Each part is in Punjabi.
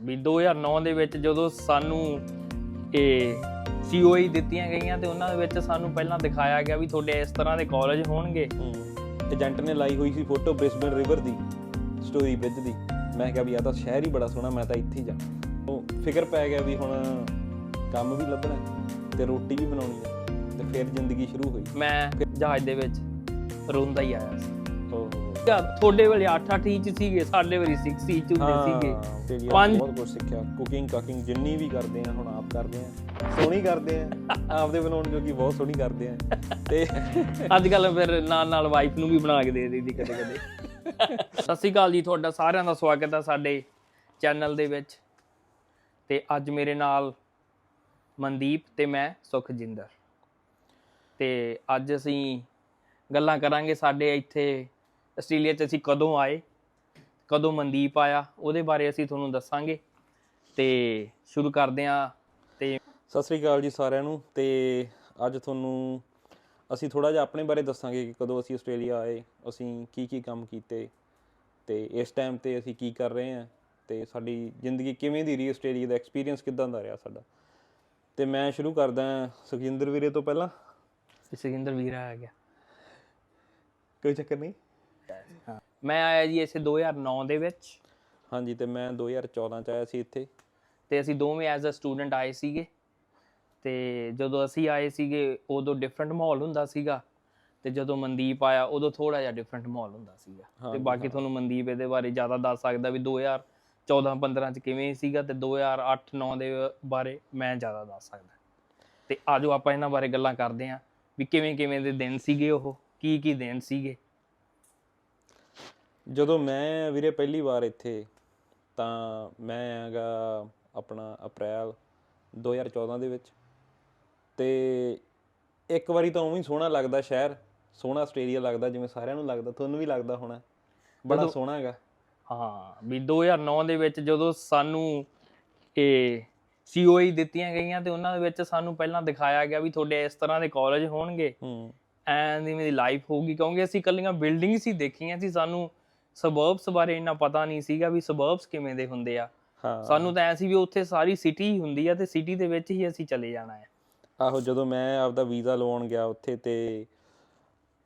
ਵੀ 2009 ਦੇ ਵਿੱਚ ਜਦੋਂ ਸਾਨੂੰ ਇਹ ਸੀਓਈ ਦਿੱਤੀਆਂ ਗਈਆਂ ਤੇ ਉਹਨਾਂ ਦੇ ਵਿੱਚ ਸਾਨੂੰ ਪਹਿਲਾਂ ਦਿਖਾਇਆ ਗਿਆ ਵੀ ਤੁਹਾਡੇ ਇਸ ਤਰ੍ਹਾਂ ਦੇ ਕਾਲਜ ਹੋਣਗੇ। ਏਜੰਟ ਨੇ ਲਾਈ ਹੋਈ ਸੀ ਫੋਟੋ ਬ੍ਰਿਸਬਨ ਰਿਵਰ ਦੀ ਸਟੋਰੀ ਬ੍ਰਿਜ ਦੀ। ਮੈਂ ਕਿਹਾ ਵੀ ਆ ਤਾਂ ਸ਼ਹਿਰ ਹੀ ਬੜਾ ਸੋਹਣਾ ਮੈਂ ਤਾਂ ਇੱਥੇ ਹੀ ਜਾ। ਉਹ ਫਿਕਰ ਪੈ ਗਿਆ ਵੀ ਹੁਣ ਕੰਮ ਵੀ ਲੱਭਣਾ ਤੇ ਰੋਟੀ ਵੀ ਬਣਾਉਣੀ ਹੈ ਤੇ ਫਿਰ ਜ਼ਿੰਦਗੀ ਸ਼ੁਰੂ ਹੋਈ। ਮੈਂ ਜਹਾਜ਼ ਦੇ ਵਿੱਚ ਰੋਂਦਾ ਹੀ ਆਇਆ ਸੀ। ਤੁਹਾਡੇ ਵੇਲੇ 8-8 ਇੰਚ ਸੀਗੇ ਸਾਡੇ ਵੇਲੇ 6 ਇੰਚ ਹੁੰਦੇ ਸੀਗੇ। ਪੰਜ- ਬਹੁਤ ਕੁਝ ਸਿੱਖਿਆ। ਕੁਕਿੰਗ ਕਾਕਿੰਗ ਜਿੰਨੀ ਵੀ ਕਰਦੇ ਆ ਹੁਣ ਆਪ ਕਰਦੇ ਆ। ਸੋਹਣੀ ਕਰਦੇ ਆ। ਆਪਦੇ ਬਣਾਉਣ ਜੋਗੀ ਬਹੁਤ ਸੋਹਣੀ ਕਰਦੇ ਆ। ਤੇ ਅੱਜ ਕੱਲ ਫਿਰ ਨਾਲ ਨਾਲ ਵਾਈਫ ਨੂੰ ਵੀ ਬਣਾ ਕੇ ਦੇ ਦਿੱਤੀ ਕਦੇ ਕਦੇ। ਸਤਿ ਸ਼੍ਰੀ ਅਕਾਲ ਜੀ ਤੁਹਾਡਾ ਸਾਰਿਆਂ ਦਾ ਸਵਾਗਤ ਹੈ ਸਾਡੇ ਚੈਨਲ ਦੇ ਵਿੱਚ। ਤੇ ਅੱਜ ਮੇਰੇ ਨਾਲ ਮਨਦੀਪ ਤੇ ਮੈਂ ਸੁਖਜਿੰਦਰ। ਤੇ ਅੱਜ ਅਸੀਂ ਗੱਲਾਂ ਕਰਾਂਗੇ ਸਾਡੇ ਇੱਥੇ ਆਸਟ੍ਰੇਲੀਆ 'ਚ ਅਸੀਂ ਕਦੋਂ ਆਏ ਕਦੋਂ ਮਨਦੀਪ ਆਇਆ ਉਹਦੇ ਬਾਰੇ ਅਸੀਂ ਤੁਹਾਨੂੰ ਦੱਸਾਂਗੇ ਤੇ ਸ਼ੁਰੂ ਕਰਦੇ ਹਾਂ ਤੇ ਸਤਿ ਸ੍ਰੀ ਅਕਾਲ ਜੀ ਸਾਰਿਆਂ ਨੂੰ ਤੇ ਅੱਜ ਤੁਹਾਨੂੰ ਅਸੀਂ ਥੋੜਾ ਜਿਹਾ ਆਪਣੇ ਬਾਰੇ ਦੱਸਾਂਗੇ ਕਿ ਕਦੋਂ ਅਸੀਂ ਆਸਟ੍ਰੇਲੀਆ ਆਏ ਅਸੀਂ ਕੀ ਕੀ ਕੰਮ ਕੀਤੇ ਤੇ ਇਸ ਟਾਈਮ ਤੇ ਅਸੀਂ ਕੀ ਕਰ ਰਹੇ ਹਾਂ ਤੇ ਸਾਡੀ ਜ਼ਿੰਦਗੀ ਕਿਵੇਂ ਦੀ ਰਹੀ ਆਸਟ੍ਰੇਲੀਆ ਦਾ ਐਕਸਪੀਰੀਅੰਸ ਕਿਦਾਂ ਦਾ ਰਿਹਾ ਸਾਡਾ? ਤੇ ਮੈਂ ਸ਼ੁਰੂ ਕਰਦਾ ਸੁਖਜਿੰਦਰ ਵੀਰੇ ਤੋਂ ਪਹਿਲਾਂ। ਸੁਖਜਿੰਦਰ ਵੀਰਾ ਆ ਗਿਆ। ਕੋਈ ਚੱਕਰ ਨਹੀਂ। ਮੈਂ ਆਇਆ ਜੀ ਇਸੇ 2009 ਦੇ ਵਿੱਚ। ਹਾਂਜੀ ਤੇ ਮੈਂ 2014 ਚ ਆਇਆ ਸੀ ਇੱਥੇ। ਤੇ ਅਸੀਂ ਦੋਵੇਂ ਐਜ਼ ਅ ਸਟੂਡੈਂਟ ਆਏ ਸੀਗੇ। ਤੇ ਜਦੋਂ ਅਸੀਂ ਆਏ ਸੀਗੇ ਉਦੋਂ ਡਿਫਰੈਂਟ ਮਾਹੌਲ ਹੁੰਦਾ ਸੀਗਾ। ਤੇ ਜਦੋਂ ਮਨਦੀਪ ਆਇਆ ਉਦੋਂ ਥੋੜਾ ਜਿਹਾ ਡਿਫਰੈਂਟ ਮਾਹੌਲ ਹੁੰਦਾ ਸੀਗਾ। ਤੇ ਬਾਕੀ ਤੁਹਾਨੂੰ ਮਨਦੀਪ ਇਹਦੇ ਬਾਰੇ ਜ਼ਿਆਦਾ ਦੱਸ ਸਕਦਾ ਵੀ 2014 15 ਚ ਕਿਵੇਂ ਸੀਗਾ ਤੇ 2008 9 ਦੇ ਬਾਰੇ ਮੈਂ ਜ਼ਿਆਦਾ ਦੱਸ ਸਕਦਾ। ਤੇ ਆਜੋ ਆਪਾਂ ਇਹਨਾਂ ਬਾਰੇ ਗੱਲਾਂ ਕਰਦੇ ਆਂ ਵੀ ਕਿਵੇਂ ਕਿਵੇਂ ਦੇ ਦਿਨ ਸੀਗੇ ਉਹ ਕੀ ਕੀ ਦਿਨ ਸੀਗੇ। ਜਦੋਂ ਮੈਂ ਵੀਰੇ ਪਹਿਲੀ ਵਾਰ ਇੱਥੇ ਤਾਂ ਮੈਂ ਹੈਗਾ ਆਪਣਾ ਅਪ੍ਰੈਲ 2014 ਦੇ ਵਿੱਚ। ਤੇ ਇੱਕ ਵਾਰੀ ਤਾਂ ਉਵੇਂ ਹੀ ਸੋਹਣਾ ਲੱਗਦਾ ਸ਼ਹਿਰ ਸੋਹਣਾ ਆਸਟ੍ਰੇਲੀਆ ਲੱਗਦਾ ਜਿਵੇਂ ਸਾਰਿਆਂ ਨੂੰ ਲੱਗਦਾ ਤੁਹਾਨੂੰ ਵੀ ਲੱਗਦਾ ਹੋਣਾ। ਬੜਾ ਸੋਹਣਾ ਹੈਗਾ। ਹਾਂ ਵੀ 2009 ਦੇ ਵਿੱਚ ਜਦੋਂ ਸਾਨੂੰ ਇਹ ਸੀਓਈ ਦਿੱਤੀਆਂ ਗਈਆਂ ਤੇ ਉਹਨਾਂ ਦੇ ਵਿੱਚ ਸਾਨੂੰ ਪਹਿਲਾਂ ਦਿਖਾਇਆ ਗਿਆ ਵੀ ਤੁਹਾਡੇ ਇਸ ਤਰ੍ਹਾਂ ਦੇ ਕਾਲਜ ਹੋਣਗੇ। ਹੂੰ। ਐਂ ਦੀ ਮੇਰੀ ਲਾਈਫ ਹੋਊਗੀ ਕਿਉਂਕਿ ਅਸੀਂ ਕੱਲੀਆਂ ਬਿਲਡਿੰਗਸ ਹੀ ਦੇਖੀਆਂ ਸੀ ਸਾਨੂੰ। ਸਬਰਬਸ ਬਾਰੇ ਇੰਨਾ ਪਤਾ ਨਹੀਂ ਸੀਗਾ ਵੀ ਸਬਰਬਸ ਕਿਵੇਂ ਦੇ ਹੁੰਦੇ ਆ। ਹਾਂ। ਸਾਨੂੰ ਤਾਂ ਐ ਸੀ ਵੀ ਉੱਥੇ ਸਾਰੀ ਸਿਟੀ ਹੀ ਹੁੰਦੀ ਆ ਤੇ ਸਿਟੀ ਦੇ ਵਿੱਚ ਹੀ ਅਸੀਂ ਚਲੇ ਜਾਣਾ ਹੈ ਆਹੋ ਜਦੋਂ ਮੈਂ ਆਪਦਾ ਵੀਜ਼ਾ ਲਵਾਉਣ ਗਿਆ ਉੱਥੇ ਤੇ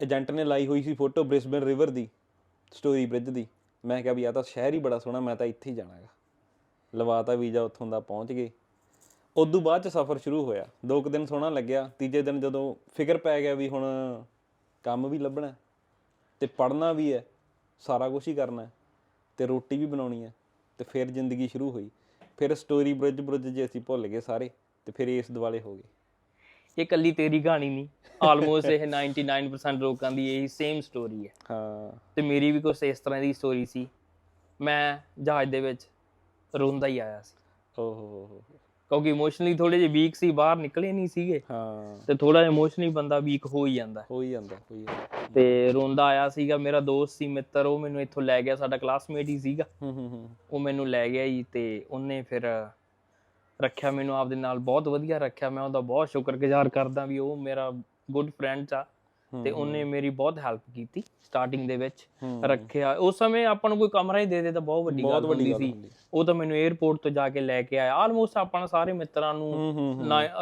ਏਜੰਟ ਨੇ ਲਾਈ ਹੋਈ ਸੀ ਫੋਟੋ ਬ੍ਰਿਸਬਨ ਰਿਵਰ ਦੀ ਸਟੋਰੀ ਬ੍ਰਿਜ ਦੀ। ਮੈਂ ਕਿਹਾ ਵੀ ਆ ਤਾਂ ਸ਼ਹਿਰ ਹੀ ਬੜਾ ਸੋਹਣਾ ਮੈਂ ਤਾਂ ਇੱਥੇ ਹੀ ਜਾਣਾਗਾ ਲਵਾਤਾ ਵੀਜ਼ਾ ਉੱਥੋਂ ਦਾ ਪਹੁੰਚ ਗਏ। ਉਦੋਂ ਬਾਅਦ ਚ ਸਫ਼ਰ ਸ਼ੁਰੂ ਹੋਇਆ। ਦੋ ਕੁ ਦਿਨ ਸੋਹਣਾ ਲੱਗਿਆ। ਤੀਜੇ ਦਿਨ ਜਦੋਂ ਫਿਕਰ ਪੈ ਗਿਆ ਵੀ ਹੁਣ ਕੰਮ ਵੀ ਲੱਭਣਾ ਤੇ ਪੜ੍ਹਨਾ ਵੀ ਹੈ ਸਾਰਾ ਕੁਝ ਹੀ ਕਰਨਾ ਤੇ ਰੋਟੀ ਵੀ ਬਣਾਉਣੀ ਹੈ ਤੇ ਫਿਰ ਜ਼ਿੰਦਗੀ ਸ਼ੁਰੂ ਹੋਈ। ਫਿਰ ਸਟੋਰੀ ਬ੍ਰਿਜ ਬ੍ਰਿਜ ਜੇ ਅਸੀਂ ਭੁੱਲ ਗਏ ਸਾਰੇ ਤੇ ਫਿਰ ਇਸ ਦਿਵਾਲੇ ਹੋ ਗਏ। ਇਹ ਕੱਲੀ ਤੇਰੀ ਕਹਾਣੀ ਨਹੀਂ ਆਲਮੋਸਟ ਇਹ 99% ਲੋਕਾਂ ਦੀ ਇਹੀ ਸੇਮ ਸਟੋਰੀ ਹੈ। ਹਾਂ। ਤੇ ਮੇਰੀ ਵੀ ਕੁਛ ਇਸ ਤਰ੍ਹਾਂ ਦੀ ਸਟੋਰੀ ਸੀ। ਮੈਂ ਜਹਾਜ਼ ਦੇ ਵਿੱਚ ਰੋਂਦਾ ਹੀ ਆਇਆ ਸੀ। ਓਹ ਹੋ ਹੋ। ਕਿਉਂਕਿ ਇਮੋਸ਼ਨਲੀ ਥੋੜੇ ਜਿਹੇ ਵੀਕ ਸੀ ਬਾਹਰ ਨਿਕਲੇ ਨਹੀਂ ਸੀਗੇ। ਹਾਂ। ਤੇ ਥੋੜਾ ਜਿਹਾ ਇਮੋਸ਼ਨਲੀ ਬੰਦਾ ਵੀਕ ਹੋ ਹੀ ਜਾਂਦਾ। ਹੋ ਹੀ ਜਾਂਦਾ ਹੋ ਹੀ ਜਾਂਦਾ। ਤੇ ਰੋਂਦਾ ਆਇਆ ਸੀਗਾ ਮੇਰਾ ਦੋਸਤ ਸੀ ਮਿੱਤਰ ਉਹ ਮੈਨੂੰ ਇੱਥੋਂ ਲੈ ਗਿਆ ਸਾਡਾ ਕਲਾਸਮੇਟ ਹੀ ਸੀਗਾ। ਹੂੰ ਹੂੰ ਉਹ ਮੈਨੂੰ ਲੈ ਗਿਆ ਜੀ ਤੇ ਉਹਨੇ ਫਿਰ ਰੱਖਿਆ ਮੈਨੂੰ ਆਪਦੇ ਨਾਲ ਬਹੁਤ ਵਧੀਆ ਰੱਖਿਆ ਮੈਂ ਉਹਦਾ ਬਹੁਤ ਸ਼ੁਕਰਗੁਜ਼ਾਰ ਕਰਦਾ ਵੀ ਉਹ ਮੇਰਾ ਗੁੱਡ ਫਰੈਂਡ ਆ। ਤੇ ਉਹਨੇ ਮੇਰੀ ਬਹੁਤ ਹੈਲਪ ਕੀਤੀ ਸਟਾਰਟਿੰਗ ਦੇ ਵਿੱਚ ਰੱਖਿਆ। ਉਸ ਸਮੇਂ ਆਪਾਂ ਨੂੰ ਕੋਈ ਕਮਰਾ ਹੀ ਦੇ ਦੇ ਤਾਂ ਬਹੁਤ ਵੱਡੀ ਗੱਲ ਹੁੰਦੀ ਸੀ। ਉਹ ਤਾਂ ਮੈਨੂੰ 에어ਪੋਰਟ ਤੋਂ ਜਾ ਕੇ ਲੈ ਕੇ ਆਇਆ। ਆਲਮੋਸਟ ਆਪਣਾ ਸਾਰੇ ਮਿੱਤਰਾਂ ਨੂੰ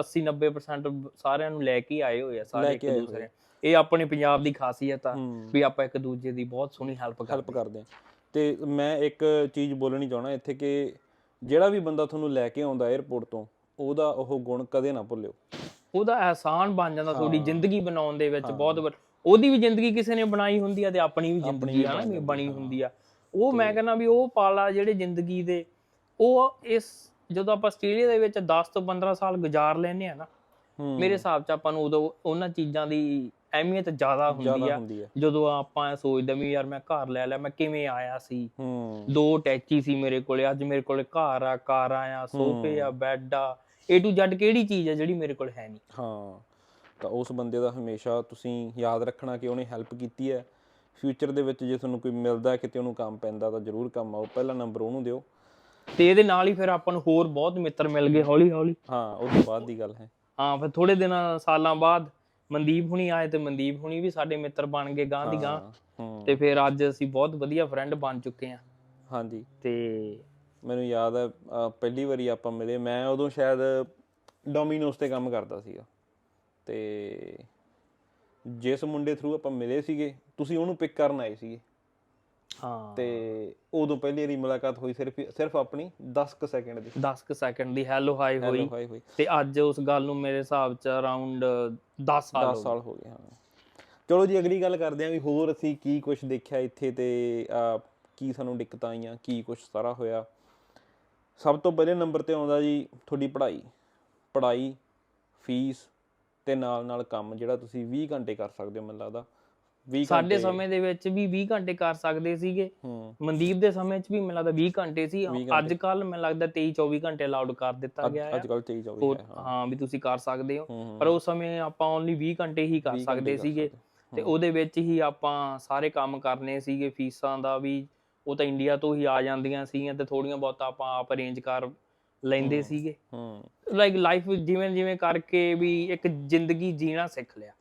80 90% ਸਾਰਿਆਂ ਨੂੰ ਲੈ ਕੇ ਆਏ ਹੋਏ ਆ ਸਾਰੇ ਇੱਕ ਦੂਸਰੇ। ਇਹ ਆਪਣੀ ਪੰਜਾਬ ਦੀ ਖਾਸੀਅਤ ਆ ਵੀ ਆਪਾਂ ਇੱਕ ਦੂਜੇ ਦੀ ਬਹੁਤ ਸੋਹਣੀ ਹੈਲਪ ਕਰਦੇ ਆ ਤੇ ਮੈਂ ਇੱਕ ਚੀਜ਼ ਬੋਲਣੀ ਚਾਹਣਾ ਇੱਥੇ ਕਿ ਜਿਹੜਾ ਵੀ ਬੰਦਾ ਤੁਹਾਨੂੰ ਲੈ ਕੇ ਆਉਂਦਾ 에어ਪੋਰਟ ਤੋਂ ਉਹਦਾ ਉਹ ਗੁਣ ਕਦੇ ਨਾ ਭੁੱਲਿਓ। ਉਹਦਾ ਅਹਿਸਾਨ ਬਣ ਜਾਂਦਾ ਤੁਹਾਡੀ ਜ਼ਿੰਦਗੀ ਬਣਾਉਣ ਦੇ ਵਿੱਚ ਬਹੁਤ ਉਹਦੀ ਵੀ ਜ਼ਿੰਦਗੀ ਕਿਸੇ ਨੇ ਬਣਾਈ ਹੁੰਦੀ ਆ ਤੇ ਆਪਣੀ ਵੀ ਜ਼ਿੰਦਗੀ ਆ ਨਾ ਬਣੀ ਹੁੰਦੀ ਆ। ਉਹ ਮੈਂ ਕਹਿੰਦਾ ਵੀ ਉਹ ਪਾਲਾ ਜਿਹੜੇ ਜ਼ਿੰਦਗੀ ਦੇ ਉਹ ਇਸ ਜਦੋਂ ਆਪਾਂ ਆਸਟ੍ਰੇਲੀਆ ਦੇ ਵਿੱਚ 10 ਤੋਂ 15 ਸਾਲ ਗੁਜ਼ਾਰ ਲੈਨੇ ਆ ਨਾ ਮੇਰੇ ਹਿਸਾਬ 'ਚ ਆਪਾਂ ਨੂੰ ਉਦੋਂ ਉਹਨਾਂ ਚੀਜ਼ਾਂ ਦੀ ਅਹਿਮੀਅਤ ਜ਼ਿਆਦਾ ਹੁੰਦੀ ਆ। ਜਦੋਂ ਆਪਾਂ ਸੋਚਦੇ ਵੀ ਯਾਰ ਮੈਂ ਘਰ ਲੈ ਲਿਆ ਮੈਂ ਕਿਵੇਂ ਆਇਆ ਸੀ? ਦੋ ਟੈਚੀ ਸੀ ਮੇਰੇ ਕੋਲੇ ਅੱਜ ਮੇਰੇ ਕੋਲੇ ਘਰ ਆ ਕਾਰ ਆ ਸੋਫੇ ਆ ਬੈੱਡ ਆ A to Z ਕਿਹੜੀ ਚੀਜ਼ ਆ ਜਿਹੜੀ ਮੇਰੇ ਕੋਲ ਹੈ ਨਹੀਂ? ਹਾਂ ਤਾਂ ਉਸ ਬੰਦੇ ਦਾ ਹਮੇਸ਼ਾ ਤੁਸੀਂ ਯਾਦ ਰੱਖਣਾ ਕਿ ਉਹਨੇ ਹੈਲਪ ਕੀਤੀ ਹੈ। ਫਿਊਚਰ ਦੇ ਵਿੱਚ ਜੇ ਤੁਹਾਨੂੰ ਕੋਈ ਮਿਲਦਾ ਹੈ, ਕਿਤੇ ਉਹਨੂੰ ਕੰਮ ਪੈਂਦਾ ਤਾਂ ਜ਼ਰੂਰ ਕੰਮ ਆਓ। ਪਹਿਲਾ ਨੰਬਰ ਉਹਨੂੰ ਦਿਓ। ਤੇ ਇਹਦੇ ਨਾਲ ਹੀ ਫਿਰ ਆਪਾਂ ਨੂੰ ਹੋਰ ਬਹੁਤ ਮਿੱਤਰ ਮਿਲ ਗਏ ਹੌਲੀ ਹੌਲੀ ਹਾਂ ਉਸ ਤੋਂ ਬਾਅਦ ਦੀ ਗੱਲ ਹੈ। ਹਾਂ ਫਿਰ ਥੋੜੇ ਦਿਨਾਂ ਸਾਲਾਂ ਬਾਅਦ ਮਨਦੀਪ ਹੁਣੀ ਆਏ ਤੇ ਮਨਦੀਪ ਹੁਣੀ ਵੀ ਸਾਡੇ ਮਿੱਤਰ ਬਣ ਗਏ ਗਾਂ ਦੀ ਗਾਂ ਹਾਂ, ਹੂੰ। ਤੇ ਫਿਰ ਅੱਜ ਅਸੀਂ ਬਹੁਤ ਵਧੀਆ ਫਰੈਂਡ ਬਣ ਚੁੱਕੇ ਆ ਹਾਂਜੀ। ਤੇ ਮੈਨੂੰ ਯਾਦ ਹੈ ਪਹਿਲੀ ਵਾਰੀ ਆਪਾਂ ਮਿਲੇ। ਮੈਂ ਉਦੋਂ ਸ਼ਾਇਦ ਡੋਮਿਨੋਸ ਤੇ ਕੰਮ ਕਰਦਾ ਸੀਗਾ। ਤੇ ਜਿਸ ਮੁੰਡੇ ਥਰੂ ਆਪਾਂ ਮਿਲੇ ਸੀਗੇ ਤੁਸੀਂ ਉਹਨੂੰ ਪਿਕ ਕਰਨ ਆਏ ਸੀਗੇ। ਹਾਂ। ਤੇ ਉਦੋਂ ਪਹਿਲੀ ਵਾਰੀ ਮੁਲਾਕਾਤ ਹੋਈ ਸਿਰਫ ਸਿਰਫ ਆਪਣੀ 10 ਕੁ ਸੈਕਿੰਡ ਦੀ। 10 ਕੁ ਸੈਕਿੰਡ ਦੀ ਹੈਲੋ ਹਾਈ। ਹੋਈ। ਤੇ ਅੱਜ ਉਸ ਗੱਲ ਨੂੰ ਮੇਰੇ ਹਿਸਾਬ ਚ ਅਰਾਊਂਡ 10 ਸਾਲ 10 ਸਾਲ ਹੋ ਗਏ ਹਾਂ। ਚਲੋ ਜੀ ਅਗਲੀ ਗੱਲ ਕਰਦੇ ਆਂ ਵੀ ਹੋਰ ਅਸੀਂ ਕੀ ਕੁਝ ਦੇਖਿਆ ਇੱਥੇ ਤੇ ਕੀ ਸਾਨੂੰ ਦਿੱਕਤਾਂ ਆਈਆਂ ਕੀ ਕੁਝ ਸਾਰਾ ਹੋਇਆ। ਸਭ ਤੋਂ ਪਹਿਲੇ ਨੰਬਰ ਤੇ ਆਉਂਦਾ ਜੀ ਤੁਹਾਡੀ ਪੜ੍ਹਾਈ। ਪੜ੍ਹਾਈ ਫੀਸ ਤੇ ਨਾਲ ਨਾਲ ਕੰਮ ਜਿਹੜਾ ਤੁਸੀਂ 20 ਘੰਟੇ ਕਰ ਸਕਦੇ ਹੋ ਮੈਨੂੰ ਲੱਗਦਾ। 20 ਸਾਡੇ ਸਮੇਂ ਦੇ ਵਿੱਚ ਵੀ 20 ਘੰਟੇ ਕਰ ਸਕਦੇ ਸੀਗੇ। ਮਨਦੀਪ ਦੇ ਸਮੇਂ 'ਚ ਵੀ ਮੈਨੂੰ ਲੱਗਦਾ 20 ਘੰਟੇ ਸੀ। 20 ਅੱਜ ਕੱਲ ਮੈਨੂੰ ਲੱਗਦਾ 23 24 ਘੰਟੇ ਅਲਾਉਡ ਕਰ ਦਿੱਤਾ ਗਿਆ ਹੈ ਅੱਜ ਕੱਲ 23 24 ਹੋਰ ਹੈ ਵੀ ਤੁਸੀਂ ਕਰ ਸਕਦੇ ਹੋ। ਪਰ ਉਸ ਸਮੇਂ ਆਪਾਂ ਓਨਲੀ 20 ਘੰਟੇ ਹੀ ਕਰ 20 ਸਕਦੇ ਸੀਗੇ। ਤੇ ਉਹਦੇ ਵਿੱਚ ਹੀ ਆਪਾਂ ਸਾਰੇ ਕੰਮ ਕਰਨੇ ਸੀਗੇ। ਫੀਸਾਂ ਦਾ ਵੀ ਉਹ ਤਾਂ ਇੰਡੀਆ ਤੋਂ ਹੀ ਆ ਜਾਂਦੀਆਂ ਸੀਗੀਆਂ ਤੇ ਥੋੜੀਆਂ ਬਹੁਤ ਆਪਾਂ ਆਪ ਅਰੇਂਜ ਕਰ ਲੈਂਦੇ ਸੀਗੇ। ਹੂੰ। ਲਾਈਕ ਲਾਈਫ ਜਿਵੇਂ ਜਿਵੇਂ ਕਰਕੇ ਵੀ ਇੱਕ ਜ਼ਿੰਦਗੀ ਜੀਣਾ ਸਿੱਖ ਲਿਆ।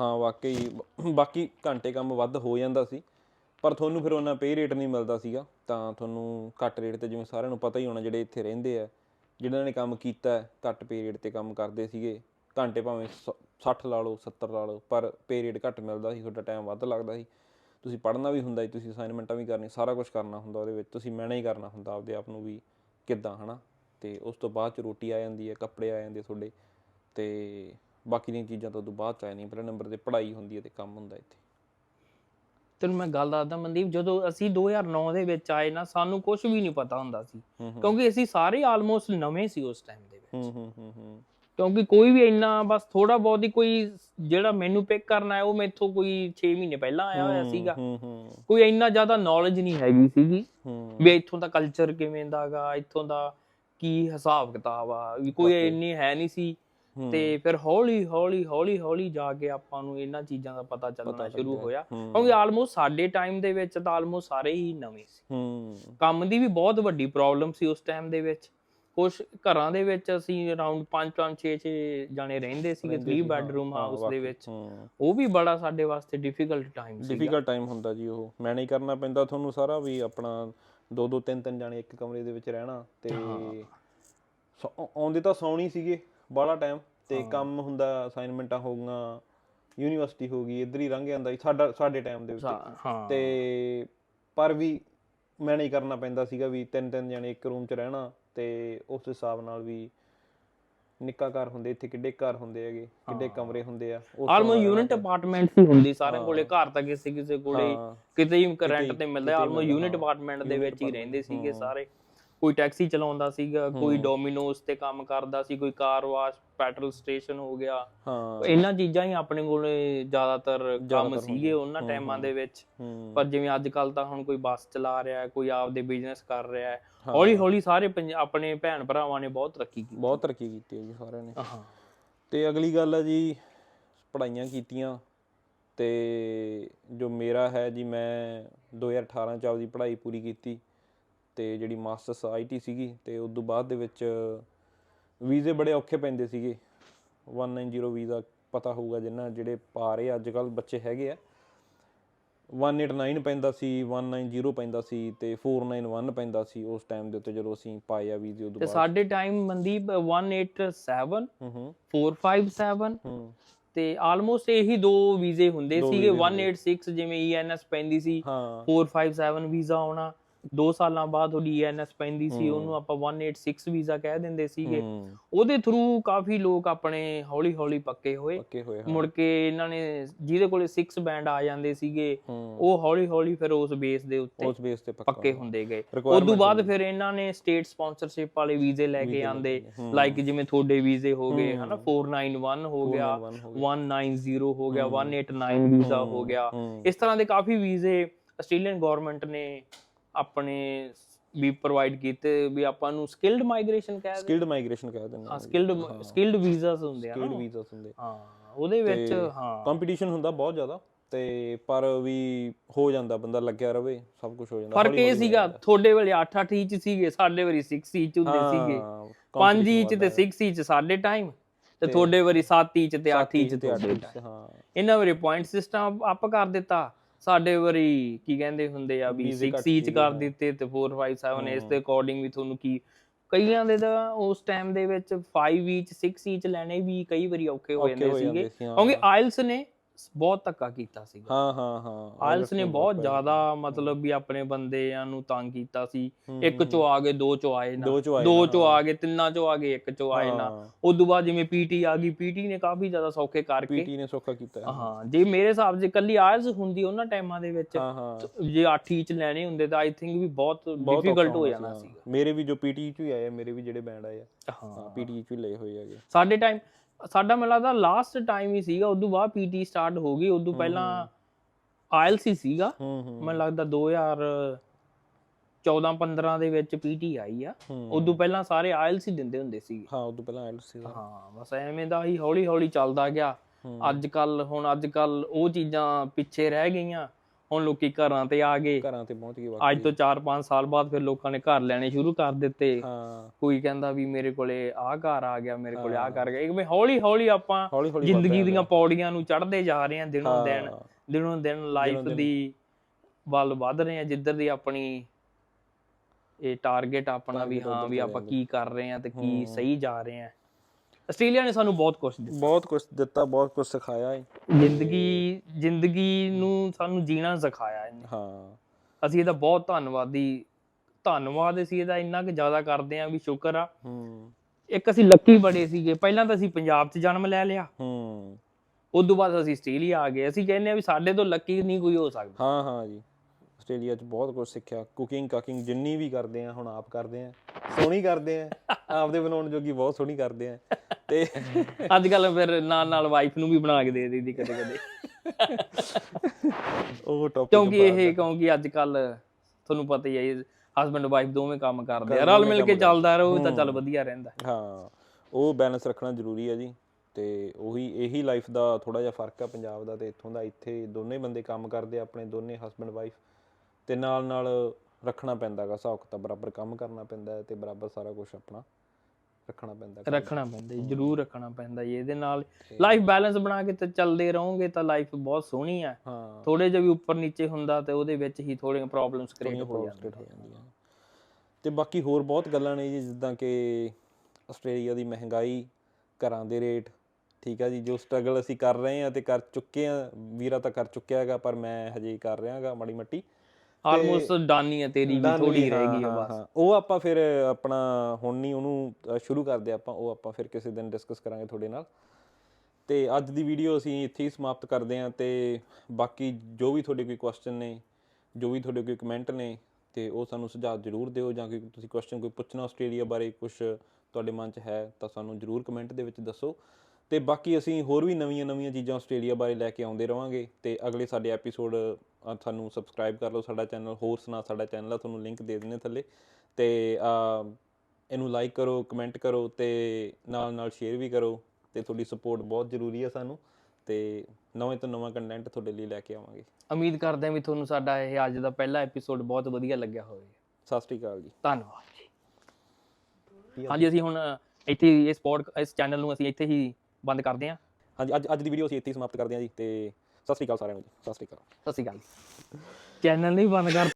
ਹਾਂ ਵਾਕਈ। ਬਾਕੀ ਘੰਟੇ ਕੰਮ ਵੱਧ ਹੋ ਜਾਂਦਾ ਸੀ ਪਰ ਤੁਹਾਨੂੰ ਫਿਰ ਉਹਨਾਂ ਪੇ ਰੇਟ ਨਹੀਂ ਮਿਲਦਾ ਸੀਗਾ ਤਾਂ ਤੁਹਾਨੂੰ ਘੱਟ ਰੇਟ ਤੇ ਜਿਵੇਂ ਸਾਰਿਆਂ ਨੂੰ ਪਤਾ ਹੀ ਹੋਣਾ ਜਿਹੜੇ ਇੱਥੇ ਰਹਿੰਦੇ ਆ ਜਿਨ੍ਹਾਂ ਨੇ ਕੰਮ ਕੀਤਾ ਘੱਟ ਪੇ ਰੇਟ ਤੇ ਕੰਮ ਕਰਦੇ ਸੀਗੇ। ਘੰਟੇ ਭਾਵੇਂ ਸ- 60 ਲਾ ਲਓ 70 ਲਾ ਲਓ ਪਰ ਪੇ ਰੇਟ ਘੱਟ ਮਿਲਦਾ ਸੀ ਤੁਹਾਡਾ ਟਾਈਮ ਵੱਧ ਲੱਗਦਾ ਸੀ। ਤੁਸੀਂ ਪੜ੍ਹਨਾ ਵੀ ਹੁੰਦਾ ਸੀ ਤੁਸੀਂ ਅਸਾਈਨਮੈਂਟਾਂ ਵੀ ਕਰਨੀ ਸਾਰਾ ਕੁਝ ਕਰਨਾ ਹੁੰਦਾ ਉਹਦੇ ਵਿੱਚ ਤੁਸੀਂ ਮੈਨੇਜ ਕਰਨਾ ਹੁੰਦਾ ਆਪਦੇ ਆਪ ਨੂੰ ਵੀ ਕਿੱਦਾਂ ਹਨਾ? ਤੇ ਉਸ ਤੋਂ ਬਾਅਦ ਚ ਰੋਟੀ ਆ ਜਾਂਦੀ ਹੈ ਕੱਪੜੇ ਆ ਜਾਂਦੇ ਤੁਹਾਡੇ ਤੇ ਬਾਕੀ ਦੀਆਂ ਚੀਜ਼ਾਂ ਤਾਂ ਉਦੋਂ ਬਾਅਦ ਚ ਆ ਜਾਂਦੀਆਂ ਪਹਿਲੇ ਨੰਬਰ ਤੇ ਪੜ੍ਹਾਈ ਹੁੰਦੀ ਹੈ ਤੇ ਕੰਮ ਹੁੰਦਾ ਇੱਥੇ। ਤੈਨੂੰ ਮੈਂ ਗੱਲ ਦੱਸਦਾ ਮਨਦੀਪ ਜਦੋਂ ਅਸੀਂ 2009 ਦੇ ਵਿੱਚ ਆਏ ਨਾ ਸਾਨੂੰ ਕੁਝ ਵੀ ਨਹੀਂ ਪਤਾ ਹੁੰਦਾ ਸੀ ਹੂੰ ਹੂੰ। ਕਿਉਂਕਿ ਅਸੀਂ ਸਾਰੇ ਆਲਮੋਸਟ ਨਵੇਂ ਸੀ ਉਸ ਟਾਈਮ ਦੇ ਵਿੱਚ। ਹੂੰ ਹੂੰ ਹੂੰ ਹੂੰ। ਕਿਉਂਕਿ ਕੋਈ ਵੀ ਇੰਨਾ ਬਸ ਥੋੜਾ ਬਹੁਤ ਹੀ ਕੋਈ ਜਿਹੜਾ ਮੈਨੂੰ ਪਿਕ ਕਰਨਾ ਹੈ ਉਹ ਮੈਥੋਂ ਕੋਈ 6 ਮਹੀਨੇ ਪਹਿਲਾਂ ਆਇਆ ਹੋਇਆ ਸੀਗਾ ਕੋਈ ਇੰਨਾ ਜ਼ਿਆਦਾ ਨੌਲੇਜ ਨਹੀਂ ਹੈਗੀ ਸੀਗੀ ਵੀ ਇੱਥੋਂ ਦਾ ਕਲਚਰ ਕਿਵੇਂ ਦਾਗਾ ਇੱਥੋਂ ਦਾ ਕੀ ਹਿਸਾਬ ਕਿਤਾਬ ਆ ਕੋਈ. ਇੰਨੀ ਹੈ ਨਹੀਂ ਸੀ। ਤੇ ਫਿਰ ਹੌਲੀ ਹੌਲੀ ਹੌਲੀ ਹੌਲੀ ਜਾ ਕੇ ਆਪਾਂ ਨੂੰ ਇਹਨਾਂ ਚੀਜ਼ਾਂ ਦਾ ਪਤਾ ਚੱਲਣਾ ਸ਼ੁਰੂ। ਹੋਇਆ। ਕਿਉਂਕਿ ਆਲਮੋਸਟ ਸਾਡੇ ਟਾਈਮ ਦੇ ਵਿੱਚ ਤਾਂ ਆਲਮੋਸਟ ਸਾਰੇ ਹੀ ਨਵੇਂ ਸੀ ਕੰਮ ਦੀ ਵੀ ਬਹੁਤ ਵੱਡੀ ਪ੍ਰੋਬਲਮ ਸੀ ਉਸ ਟਾਈਮ ਦੇ ਵਿੱਚ ਕੁਝ ਘਰਾਂ ਦੇ ਵਿੱਚ ਅਸੀਂ ਅਰਾਊਂਡ 5 5 6 6 ਜਾਣੇ ਰਹਿੰਦੇ ਸੀਗੇ 3 ਬੈੱਡਰੂਮ ਹਾਊਸ ਦੇ ਵਿੱਚ। ਉਹ ਵੀ ਬੜਾ ਸਾਡੇ ਵਾਸਤੇ ਡਿਫਿਕਲਟ ਟਾਈਮ ਸੀ ਡਿਫਿਕਲਟ ਟਾਈਮ ਹੁੰਦਾ ਜੀ ਉਹ। ਮੈਨੇਜ ਕਰਨਾ ਪੈਂਦਾ ਤੁਹਾਨੂੰ ਸਾਰਾ ਵੀ ਆਪਣਾ ਦੋ ਦੋ ਤਿੰਨ ਤਿੰਨ ਜਾਣੇ ਇੱਕ ਕਮਰੇ ਦੇ ਵਿੱਚ ਰਹਿਣਾ ਤੇ ਆਉਂਦੇ ਤਾਂ ਸੌਣੀ ਸੀਗੇ ਬਾਹਲਾ ਟਾਈਮ ਤੇ ਕੰਮ ਹੁੰਦਾ ਅਸਾਈਨਮੈਂਟਾਂ ਹੋ ਗਈਆਂ ਯੂਨੀਵਰਸਿਟੀ ਹੋ ਗਈ ਇੱਧਰ ਹੀ ਲੰਘ ਜਾਂਦਾ ਸੀ ਸਾਡਾ ਸਾਡੇ ਟਾਈਮ ਦੇ ਵਿੱਚ। ਤੇ ਪਰ ਵੀ ਮੈਨੇਜ ਕਰਨਾ ਪੈਂਦਾ ਸੀਗਾ ਵੀ ਤਿੰਨ ਤਿੰਨ ਜਣੇ ਇੱਕ ਰੂਮ 'ਚ ਰਹਿਣਾ। ਤੇ ਉਸ ਹਿਸਾਬ ਨਾਲ ਵੀ ਨਿੱਕਾ ਘਰ ਹੁੰਦੇ ਇੱਥੇ ਕਿੱਡੇ ਘਰ ਹੁੰਦੇ ਹੈਗੇ ਕਿੱਡੇ ਕਮਰੇ ਹੁੰਦੇ ਆ ਆਲਮੋਸਟ ਯੂਨਿਟ ਅਪਾਰਟਮੈਂਟਸ ਹੀ ਹੁੰਦੀ ਸਾਰਿਆਂ ਕੋਲੇ ਘਰ ਤਾਂ ਕਿਸੇ ਕਿਸੇ ਕੋਲੇ। ਕਿਤੇ ਹੀ ਰੈਂਟ ਤੇ ਮਿਲਦਾ ਆਲਮੋਸਟ ਯੂਨਿਟ ਅਪਾਰਟਮੈਂਟ ਦੇ ਵਿੱਚ ਹੀ ਰਹਿੰਦੇ ਸੀਗੇ ਸਾਰੇ। ਕੋਈ ਟੈਕਸੀ ਚਲਾਉਂਦਾ ਸੀਗਾ ਕੋਈ ਡੋਮਿਨੋਸ ਤੇ ਕੰਮ ਕਰਦਾ ਸੀ ਕੋਈ ਕਾਰ ਵਾਸ਼ ਪੈਟਰੋਲ ਸਟੇਸ਼ਨ ਹੋ ਗਿਆ। ਹਾਂ। ਇਹਨਾਂ ਚੀਜ਼ਾਂ ਹੀ ਆਪਣੇ ਕੋਲੇ ਜ਼ਿਆਦਾਤਰ ਕੰਮ ਸੀਗੇ ਉਹਨਾਂ ਟਾਈਮਾਂ ਦੇ ਵਿੱਚ। ਪਰ ਜਿਵੇਂ ਅੱਜ ਕੱਲ ਤਾਂ ਹੁਣ ਕੋਈ ਬੱਸ ਚਲਾ ਰਿਹਾ ਹੈ ਕੋਈ ਆਪਦੇ ਬਿਜ਼ਨਸ ਕਰ ਰਿਹਾ ਹੈ। ਹੌਲੀ ਹੌਲੀ ਸਾਰੇ ਆਪਣੇ ਭੈਣ ਭਰਾਵਾਂ ਨੇ ਬਹੁਤ ਤਰੱਕੀ ਕੀਤੀ। ਬਹੁਤ ਤਰੱਕੀ ਕੀਤੀ ਹੈ ਜੀ ਸਾਰਿਆਂ ਨੇ। ਹਾਂ। ਤੇ ਅਗਲੀ ਗੱਲ ਹੈ ਜੀ ਪੜ੍ਹਾਈਆਂ ਕੀਤੀਆਂ ਤੇ ਜੋ ਮੇਰਾ ਹੈ ਜੀ ਮੈਂ 2018 ਚ ਆਪਦੀ ਪੜ੍ਹਾਈ ਪੂਰੀ ਕੀਤੀ। ਤੇ ਜਿਹੜੀ ਮਾਸਟਰਸ ਆਈਟੀ ਸੀਗੀ ਤੇ ਉਸ ਤੋਂ ਬਾਅਦ ਦੇ ਵਿੱਚ ਵੀਜ਼ੇ ਬੜੇ ਔਖੇ ਪੈਂਦੇ ਸੀਗੇ। 190 ਵੀਜ਼ਾ ਪਤਾ ਹੋਊਗਾ ਜਿੰਨਾ ਜਿਹੜੇ ਪਾ ਰਹੇ ਅੱਜ ਕੱਲ ਬੱਚੇ ਹੈਗੇ ਆ। 189 ਪੈਂਦਾ ਸੀ 190 ਪੈਂਦਾ ਸੀ ਤੇ 491 ਪੈਂਦਾ ਸੀ ਉਸ ਟਾਈਮ ਦੇ ਉੱਤੇ ਜਦੋਂ ਅਸੀਂ ਪਾਏ ਆ ਵੀਜ਼ੇ ਉਦੋਂ ਤੇ ਬਾਅਦ। ਸਾਡੇ ਟਾਈਮ ਮਨਦੀਪ 187 ਹੂੰ ਹੂੰ 457 ਹੂੰ। ਤੇ ਆਲਮੋਸਟ ਇਹੀ ਦੋ ਵੀਜ਼ੇ ਹੁੰਦੇ ਸੀਗੇ। ਵੀਜ਼ੇ ਹੁੰਦੇ। 186 ਜਿਵੇਂ ENS ਪੈਂਦੀ ਸੀ। ਹਾਂ। 457 ਵੀਜ਼ਾ ਆਉਣਾ। 2 ਸਾਲਾਂ ਬਾਅਦ ਉਹਦੀ ENS ਪੈਂਦੀ ਸੀ ਉਹਨੂੰ ਆਪਾਂ 186 ਵੀਜ਼ਾ ਕਹਿ ਦਿੰਦੇ ਸੀਗੇ। ਉਹਦੇ ਥਰੂ ਕਾਫੀ ਲੋਕ ਆਪਣੇ ਹੌਲੀ ਹੌਲੀ ਪੱਕੇ ਹੋਏ ਮੁੜ ਕੇ ਇਹਨਾਂ ਨੇ ਜਿਹਦੇ ਕੋਲੇ 6 ਬੈਂਡ ਆ ਜਾਂਦੇ ਸੀਗੇ ਉਹ ਹੌਲੀ ਹੌਲੀ ਫਿਰ ਉਸ ਬੇਸ ਦੇ ਉੱਤੇ ਉਸ ਬੇਸ ਤੇ ਪੱਕਾ ਹੁੰਦੇ ਗਏ। Requirement ਉਦੋਂ ਬਾਅਦ ਫਿਰ ਇਹਨਾਂ ਨੇ ਸਟੇਟ ਸਪਾਂਸਰਸ਼ਿਪ ਵਾਲੇ ਵੀਜ਼ੇ ਲੈ ਕੇ ਆਂਦੇ। ਲਾਈਕ ਜਿਵੇਂ ਤੁਹਾਡੇ ਵੀਜ਼ੇ ਹੋ ਗਏ ਹਨਾ 491 ਹੋ ਗਿਆ 491 190 ਹੋ ਗਿਆ। 189 ਵੀਜ਼ਾ ਹੋ ਗਿਆ। ਇਸ ਤਰ੍ਹਾਂ ਦੇ ਕਾਫੀ ਵੀਜ਼ੇ ਆਸਟ੍ਰੇਲੀਅਨ ਗਵਰਨਮੈਂਟ ਨੇ ਆਪਣੇ ਵੀ ਪ੍ਰੋਵਾਈਡ ਕੀਤੇ ਵੀ ਆਪਾਂ ਨੂੰ ਸਕਿਲਡ ਮਾਈਗ੍ਰੇਸ਼ਨ ਕਹਿ ਸਕਿਲਡ ਮਾਈਗ੍ਰੇਸ਼ਨ ਕਹਿ ਦਿੰਦੇ ਹਾਂ ਸਕਿਲਡ ਸਕਿਲਡ ਵੀਜ਼ਾਸ ਹੁੰਦੇ ਆ ਸਕਿਲਡ ਵੀਜ਼ਾਸ ਹੁੰਦੇ। ਹਾਂ ਉਹਦੇ ਵਿੱਚ ਹਾਂ। ਕੰਪੀਟੀਸ਼ਨ ਹੁੰਦਾ ਬਹੁਤ ਜ਼ਿਆਦਾ ਤੇ ਪਰ ਵੀ ਹੋ ਜਾਂਦਾ ਬੰਦਾ ਲੱਗਿਆ ਰਵੇ ਸਭ ਕੁਝ ਹੋ ਜਾਂਦਾ ਫ਼ਰਕ ਇਹ ਸੀਗਾ ਤੁਹਾਡੇ ਵੇਲੇ 8 8 ਇੰਚ ਸੀਗੇ ਸਾਡੇ ਵਾਰੀ 6 ਇੰਚ ਹੁੰਦੇ ਸੀਗੇ। 5 ਇੰਚ ਤੇ 6 ਇੰਚ ਸਾਡੇ ਟਾਈਮ ਤੇ ਤੁਹਾਡੇ ਵਾਰੀ 7 ਇੰਚ ਤੇ 8 ਇੰਚ ਤੇ ਹਾਂ। ਇਹਨਾਂ ਵਾਰੀ ਪੁਆਇੰਟ ਸਿਸਟਮ ਅਪ ਕਰ ਦਿੱਤਾ। ਸਾਡੇ ਵਾਰੀ ਕੀ ਕਹਿੰਦੇ ਹੁੰਦੇ ਆ ਵੀ Easy 6 ਘੱਟ ਈਚ ਕਰ। ਦਿੱਤੇ ਤੇ 4 5 7 ਇਸ ਦੇ ਅਕੋਰਡਿੰਗ ਵੀ ਤੁਹਾਨੂੰ ਕੀ ਕਈਆਂ ਦੇ ਤਾਂ ਉਸ ਟਾਈਮ ਦੇ ਵਿੱਚ 5 ਈਚ 6 ਈਚ ਲੈਣੇ ਵੀ ਕਈ ਵਾਰੀ ਔਖੇ ਹੋ ਜਾਂਦੇ ਸੀਗੇ। ਕਿਉਂਕਿ ਆਇਲਸ ਨੇ ਬਹੁਤ ਧੱਕਾ ਕੀਤਾ ਸੀਗਾ ਹਾਂ ਹਾਂ ਹਾਂ ਆਇਲਸ ਨੇ ਬਹੁਤ। ਜ਼ਿਆਦਾ ਮਤਲਬ ਵੀ ਆਪਣੇ ਬੰਦਿਆਂ ਨੂੰ ਤੰਗ ਕੀਤਾ ਸੀ ਇੱਕ ਚੋਂ ਆ ਗਏ ਦੋ ਚੋਂ ਆਏ ਨਾ ਦੋ ਚੋਂ ਚੋਂ। ਆ ਗਏ ਤਿੰਨਾਂ ਚੋਂ ਆ ਗਏ ਇੱਕ ਚੋਂ ਆਏ ਨਾ। ਉਸ ਤੋਂ ਬਾਅਦ ਜਿਵੇਂ ਪੀਟੀ ਆ ਗਈ ਪੀਟੀ ਨੇ ਕਾਫੀ ਜ਼ਿਆਦਾ ਸੌਖੇ ਕਰਕੇ ਪੀਟੀ ਨੇ ਸੌਖਾ ਕੀਤਾ ਹੈ। ਜੇ ਮੇਰੇ ਹਿਸਾਬ 'ਚ ਇਕੱਲੀ ਆਇਲਸ ਹੁੰਦੀ ਉਹਨਾਂ ਟਾਈਮਾਂ ਦੇ ਵਿੱਚ ਜੇ 8 ਇੰਚ ਲੈਣੇ ਹੁੰਦੇ ਤਾਂ ਆਈ ਥਿੰਕ ਵੀ ਬਹੁਤ ਡਿਫਿਕਲਟ ਹੋ ਜਾਣਾ ਸੀ। ਮੇਰੇ ਵੀ ਜੋ ਪੀਟੀ ਚ ਹੀ ਆਏ ਮੇਰੇ ਵੀ ਜਿਹੜੇ ਬੈਂਡ ਆਏ ਆ ਹਾਂ ਹਾਂ ਪੀਟੀ ਚ ਹੀ ਲਏ ਹੋਏ ਹੈਗੇ ਸਾਡੇ ਟਾਈਮ ਸਾਡਾ ਮੈਨੂੰ ਲੱਗਦਾ ਲਾਸਟ ਟਾਈਮ ਹੀ ਸੀਗਾ ਉਦੋਂ ਬਾਅਦ ਪੀਟੀ ਸਟਾਰਟ ਹੋ ਗਈ ਉਦੋਂ ਪਹਿਲਾਂ ਆਇਲਸ ਸੀਗਾ। ਮੈਨੂੰ ਲੱਗਦਾ 2014 15 ਦੇ ਵਿੱਚ ਪੀਟੀ ਆਈ ਆ। ਉਦੋਂ ਪਹਿਲਾਂ ਸਾਰੇ ਆਇਲਸ ਹੀ ਦਿੰਦੇ ਹੁੰਦੇ ਸੀ ਹਾਂ ਉਦੋਂ ਪਹਿਲਾਂ ਆਇਲਸ ਸੀ ਹਾਂ ਬਸ ਐਵੇਂ ਦਾ ਹੀ ਹੌਲੀ ਹੌਲੀ ਚੱਲਦਾ ਗਿਆ। ਅੱਜ ਕੱਲ ਹੁਣ ਅੱਜ ਕੱਲ ਉਹ ਚੀਜ਼ਾਂ ਪਿੱਛੇ ਰਹਿ ਗਈਆਂ। ਹੁਣ ਲੋਕੀ ਘਰਾਂ ਤੇ ਆ ਗਏ। ਘਰਾਂ ਤੇ ਪਹੁੰਚ ਗਏ ਅੱਜ ਤੋਂ 4-5 ਸਾਲ ਬਾਅਦ ਫਿਰ ਲੋਕਾਂ ਨੇ ਘਰ ਲੈਣੇ ਸ਼ੁਰੂ ਕਰ ਦਿੱਤੇ। ਹਾਂ। ਕੋਈ ਕਹਿੰਦਾ ਵੀ ਮੇਰੇ ਕੋਲੇ ਆਹ ਘਰ ਆ ਗਿਆ ਮੇਰੇ ਕੋਲੇ ਆਹ ਕਰ ਗਿਆ। ਇਵੇਂ ਹੌਲੀ ਹੌਲੀ ਆਪਾਂ ਜ਼ਿੰਦਗੀ ਦੀਆਂ ਪੌੜੀਆਂ ਨੂੰ ਚੜ੍ਹਦੇ ਜਾ ਰਹੇ ਹਾਂ ਦਿਨੋਂ ਦਿਨ। ਦਿਨੋਂ ਦਿਨ ਲਾਈਫ ਦੀ ਵੱਲ ਵੱਧ ਰਹੇ ਹਾਂ ਜਿੱਧਰ ਦੀ ਆਪਣੀ ਇਹ ਟਾਰਗੇਟ ਆਪਣਾ ਵੀ ਹਾਂ ਵੀ ਆਪਾਂ ਕੀ ਕਰ ਰਹੇ ਹਾਂ ਤੇ ਕੀ ਸਹੀ ਜਾ ਰਹੇ ਹਾਂ। ਆਸਟ੍ਰੇਲੀਆ ਨੇ ਸਾਨੂੰ ਬਹੁਤ ਕੁਝ ਦਿੱਤਾ। ਬਹੁਤ ਕੁਝ ਦਿੱਤਾ ਬਹੁਤ ਕੁਝ ਸਿਖਾਇਆ ਹੈ ਜ਼ਿੰਦਗੀ ਜ਼ਿੰਦਗੀ ਨੂੰ ਸਾਨੂੰ ਜੀਣਾ ਸਿਖਾਇਆ ਇਹਨੇ। ਹਾਂ। ਅਸੀਂ ਇਹਦਾ ਬਹੁਤ ਧੰਨਵਾਦੀ ਧੰਨਵਾਦ ਅਸੀਂ ਇਹਦਾ ਇੰਨਾ ਕਿ ਜ਼ਿਆਦਾ ਕਰਦੇ ਹਾਂ ਵੀ ਸ਼ੁਕਰ ਆ। ਹੂੰ। ਇੱਕ ਅਸੀਂ ਲੱਕੀ ਬੜੇ ਸੀਗੇ। ਪਹਿਲਾਂ ਤਾਂ ਅਸੀਂ ਪੰਜਾਬ 'ਚ ਜਨਮ ਲੈ ਲਿਆ। ਹੂੰ। ਉਸ ਤੋਂ ਬਾਅਦ ਅਸੀਂ ਆਸਟ੍ਰੇਲੀਆ ਆ ਗਏ। ਅਸੀਂ ਕਹਿੰਦੇ ਆ ਵੀ ਸਾਡੇ ਤੋਂ ਲੱਕੀ ਨਹੀਂ ਕੋਈ ਹੋ ਸਕਦਾ। ਹਾਂ ਹਾਂ ਜੀ। ਆਸਟ੍ਰੇਲੀਆ 'ਚ ਬਹੁਤ ਕੁਝ ਸਿੱਖਿਆ। ਕੁਕਿੰਗ ਕਾਕਿੰਗ ਜਿੰਨੀ ਵੀ ਕਰਦੇ ਆ ਹੁਣ ਆਪ ਕਰਦੇ ਆ। ਸੋਹਣੀ ਕਰਦੇ ਆ। ਆਪਦੇ ਬਣਾਉਣ ਜੋਗੀ ਬਹੁਤ ਸੋਹਣੀ ਕਰਦੇ ਆ। ਤੇ ਅੱਜ ਕੱਲ ਫਿਰ ਨਾਲ ਨਾਲ ਵਾਈਫ ਨੂੰ ਵੀ ਬਣਾ ਕੇ ਦੇ ਦਈਦੀ ਕਦੇ ਕਦੇ। ਉਹ ਟੌਪਿਕ ਕਿਉਂਕਿ ਇਹ ਕਿਉਂਕਿ ਅੱਜ ਕੱਲ ਤੁਹਾਨੂੰ ਪਤਾ ਹੀ ਹੈ ਹਸਬੰਡ ਵਾਈਫ ਦੋਵੇਂ ਕੰਮ ਕਰਦੇ ਆ। ਰਲ ਮਿਲ ਕੇ ਚੱਲਦਾ ਰਹੋ ਤਾਂ ਚੱਲ ਵਧੀਆ ਰਹਿੰਦਾ। ਹਾਂ ਉਹ ਬੈਲੈਂਸ ਰੱਖਣਾ ਜ਼ਰੂਰੀ ਹੈ ਜੀ। ਤੇ ਉਹੀ ਇਹੀ ਲਾਈਫ ਦਾ ਥੋੜਾ ਜਿਹਾ ਫ਼ਰਕ ਆ ਪੰਜਾਬ ਦਾ ਤੇ ਇੱਥੋਂ ਦਾ। ਇੱਥੇ ਦੋਨੇ ਬੰਦੇ ਕੰਮ ਕਰਦੇ ਆ ਆਪਣੇ ਦੋਨੇ ਹਸਬੰਡ ਵਾਈਫ ਤੇ ਨਾਲ ਨਾਲ ਰੱਖਣਾ ਪੈਂਦਾਗਾ ਹਿਸਾਬ ਕਿਤਾਬ ਬਰਾਬਰ ਕੰਮ ਕਰਨਾ ਪੈਂਦਾ ਤੇ ਬਰਾਬਰ ਸਾਰਾ ਕੁਝ ਆਪਣਾ ਰੱਖਣਾ ਪੈਂਦਾ। ਰੱਖਣਾ ਪੈਂਦਾ ਜਰੂਰ ਰੱਖਣਾ ਪੈਂਦਾ ਜੀ ਇਹਦੇ ਨਾਲ ਲਾਈਫ ਬੈਲੈਂਸ ਬਣਾ ਕੇ ਤੇ ਚੱਲਦੇ ਰਹੋਗੇ ਤਾਂ ਲਾਈਫ ਬਹੁਤ ਸੋਹਣੀ ਆ ਹਾਂ। ਥੋੜੇ ਜਿਹਾ ਵੀ ਉੱਪਰ ਨੀਚੇ ਹੁੰਦਾ ਤੇ ਉਹਦੇ ਵਿੱਚ ਹੀ ਥੋੜੀਆਂ ਪ੍ਰੋਬਲਮਸ ਕ੍ਰੀਏਟ ਹੋ ਜਾਂਦੀਆਂ। ਤੇ ਬਾਕੀ ਹੋਰ ਬਹੁਤ ਗੱਲਾਂ ਨੇ ਜੀ ਜਿੱਦਾਂ ਕਿ ਆਸਟ੍ਰੇਲੀਆ ਦੀ ਮਹਿੰਗਾਈ ਘਰਾਂ ਦੇ ਰੇਟ ਠੀਕ ਆ ਜੀ ਜੋ ਸਟਰਗਲ ਅਸੀਂ ਕਰ ਰਹੇ ਆ ਤੇ ਕਰ ਚੁੱਕੇ ਆ ਵੀਰਾ ਤਾਂ ਕਰ ਚੁੱਕਿਆ ਹੈਗਾ ਪਰ ਮੈਂ ਹਜੇ ਕਰ ਰਿਹਾ ਹੈਗਾ ਮਾੜੀ ਮੱਟੀ। ਆਲਮੋਸਟ ਡਾਨੀ ਹੈ ਤੇਰੀ ਵੀ ਥੋੜੀ ਰਹਿ ਗਈ ਆ ਬਸ। ਉਹ ਆਪਾਂ ਫਿਰ ਆਪਣਾ ਹੁਣ ਨਹੀਂ ਉਹਨੂੰ ਸ਼ੁਰੂ ਕਰਦੇ ਆਪਾਂ ਉਹ ਆਪਾਂ ਫਿਰ ਕਿਸੇ ਦਿਨ ਡਿਸਕਸ ਕਰਾਂਗੇ ਤੁਹਾਡੇ ਨਾਲ। ਤੇ ਅੱਜ ਦੀ ਵੀਡੀਓ ਅਸੀਂ ਇੱਥੇ ਹੀ ਸਮਾਪਤ ਕਰਦੇ ਹਾਂ ਤੇ ਬਾਕੀ ਜੋ ਵੀ ਤੁਹਾਡੇ ਕੋਈ ਕੁਐਸਚਨ ਨੇ ਜੋ ਵੀ ਤੁਹਾਡੇ ਕੋਈ ਕਮੈਂਟ ਨੇ ਤੇ ਉਹ ਸਾਨੂੰ ਸੁਝਾਅ ਜ਼ਰੂਰ ਦਿਓ ਜਾਂ ਕਿ ਤੁਸੀਂ ਕੁਐਸਚਨ ਕੋਈ ਪੁੱਛਣਾ ਆਸਟ੍ਰੇਲੀਆ ਬਾਰੇ ਕੁਝ ਤੁਹਾਡੇ ਮਨ 'ਚ ਹੈ ਤਾਂ ਸਾਨੂੰ ਜ਼ਰੂਰ ਕਮੈਂਟ ਦੇ ਵਿੱਚ ਦੱਸੋ। ਤੇ ਬਾਕੀ ਅਸੀਂ ਹੋਰ ਵੀ ਨਵੀਆਂ-ਨਵੀਆਂ ਚੀਜ਼ਾਂ ਆਸਟ੍ਰੇਲੀਆ ਬਾਰੇ ਲੈ ਕੇ ਆਉਂਦੇ ਰਵਾਂਗੇ ਤੇ ਅਗਲੇ ਸਾਡੇ ਐਪੀਸੋਡ ਤੁਹਾਨੂੰ ਸਬਸਕ੍ਰਾਈਬ ਕਰ ਲਓ ਸਾਡਾ ਚੈਨਲ ਹੋਰ ਸੁਣਾ ਸਾਡਾ ਚੈਨਲ ਆ ਤੁਹਾਨੂੰ ਲਿੰਕ ਦੇ ਦਿੰਨੇ ਥੱਲੇ। ਤੇ ਇਹਨੂੰ ਲਾਈਕ ਕਰੋ ਕਮੈਂਟ ਕਰੋ ਤੇ ਨਾਲ ਨਾਲ ਸ਼ੇਅਰ ਵੀ ਕਰੋ ਤੇ ਤੁਹਾਡੀ ਸਪੋਰਟ ਬਹੁਤ ਜ਼ਰੂਰੀ ਹੈ ਸਾਨੂੰ ਤੇ ਨਵੇਂ ਤੋਂ ਨਵਾਂ ਕੰਟੈਂਟ ਤੁਹਾਡੇ ਲਈ ਲੈ ਕੇ ਆਵਾਂਗੇ। ਉਮੀਦ ਕਰਦੇ ਹਾਂ ਵੀ ਤੁਹਾਨੂੰ ਸਾਡਾ ਇਹ ਅੱਜ ਦਾ ਪਹਿਲਾ ਐਪੀਸੋਡ ਬਹੁਤ ਵਧੀਆ ਲੱਗਿਆ ਹੋਵੇ। ਸਤਿ ਸ਼੍ਰੀ ਅਕਾਲ ਜੀ। ਧੰਨਵਾਦ ਜੀ। ਹਾਂਜੀ ਅਸੀਂ ਹੁਣ ਇੱਥੇ ਇਸ ਪੋਡ ਇਸ ਚੈਨਲ ਨੂੰ ਅਸੀਂ ਇੱਥੇ ਹੀ ਬੰਦ ਕਰਦੇ ਹਾਂ। ਹਾਂਜੀ ਅੱਜ ਅੱਜ ਦੀ ਵੀਡੀਓ ਅਸੀਂ ਇੱਥੇ ਹੀ ਸਮਾਪਤ ਕਰਦੇ ਹਾਂ ਜੀ ਤੇ ਸਤਿ ਸ਼੍ਰੀ ਅਕਾਲ ਸਾਰਿਆਂ ਨੂੰ ਜੀ। ਸਤਿ ਸ਼੍ਰੀ ਅਕਾਲ। ਸਤਿ ਸ਼੍ਰੀ ਅਕਾਲ। ਚੈਨਲ ਨਹੀਂ ਬੰਦ ਕਰ